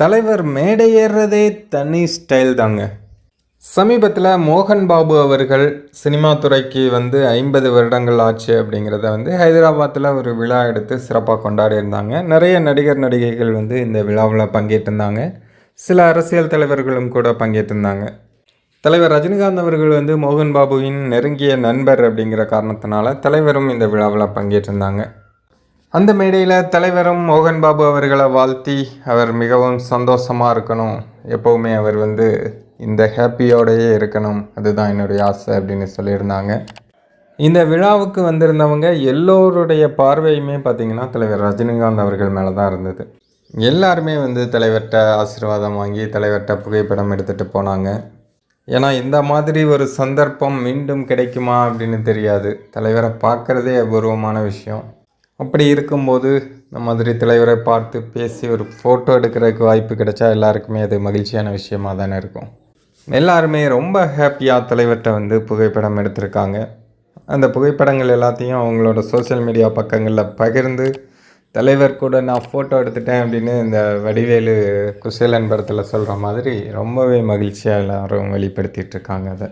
தலைவர் மேடை ஏறுறதே தனி ஸ்டைல் தாங்க. சமீபத்தில் மோகன் பாபு அவர்கள் சினிமா துறைக்கு வந்து ஐம்பது வருடங்கள் ஆச்சு அப்படிங்கிறத வந்து ஹைதராபாத்தில் ஒரு விழா எடுத்து சிறப்பாக கொண்டாடியிருந்தாங்க நிறைய நடிகர் நடிகைகள் வந்து இந்த விழாவில் பங்கேற்றிருந்தாங்க. சில அரசியல் தலைவர்களும் கூட பங்கேற்றிருந்தாங்க. தலைவர் ரஜினிகாந்த் அவர்கள் வந்து மோகன் பாபுவின் நெருங்கிய நண்பர் அப்படிங்கிற காரணத்தினால தலைவரும் இந்த விழாவில் பங்கேற்றிருந்தாங்க. அந்த மேடையில் தலைவரும் மோகன் பாபு அவர்களை வாழ்த்தி அவர் மிகவும் சந்தோஷமாக இருக்கணும். எப்போவுமே அவர் வந்து இந்த ஹாப்பியோடையே இருக்கணும். அதுதான் என்னுடைய ஆசை அப்படின்னு சொல்லியிருந்தாங்க. இந்த விழாவுக்கு வந்திருந்தவங்க எல்லோருடைய பார்வையுமே பார்த்திங்கன்னா தலைவர் ரஜினிகாந்த் அவர்கள் மேலே தான் இருந்தது. எல்லாருமே வந்து தலைவர்கிட்ட ஆசீர்வாதம் வாங்கி தலைவர்கிட்ட புகைப்படம் எடுத்துகிட்டு போனாங்க. ஏன்னா இந்த மாதிரி ஒரு சந்தர்ப்பம் மீண்டும் கிடைக்குமா அப்படின்னு தெரியாது. தலைவரை பார்க்குறதே அபூர்வமான விஷயம். அப்படி இருக்கும்போது இந்த மாதிரி தலைவரை பார்த்து பேசி ஒரு ஃபோட்டோ எடுக்கிறதுக்கு வாய்ப்பு கிடைச்சா எல்லாருக்குமே அது மகிழ்ச்சியான விஷயமா தானே இருக்கும். எல்லாருமே ரொம்ப ஹாப்பியாக தலைவர்கிட்ட வந்து புகைப்படம் எடுத்திருக்காங்க. அந்த புகைப்படங்கள் எல்லாத்தையும் அவங்களோட சோஷியல் மீடியா பக்கங்களில் பகிர்ந்து தலைவர் கூட நான் ஃபோட்டோ எடுத்துட்டேன் அப்படின்னு இந்த வடிவேலு குசேலன் படத்தில் சொல்கிற மாதிரி ரொம்பவே மகிழ்ச்சியாக எல்லாரும் வெளிப்படுத்திகிட்ருக்காங்க அதை.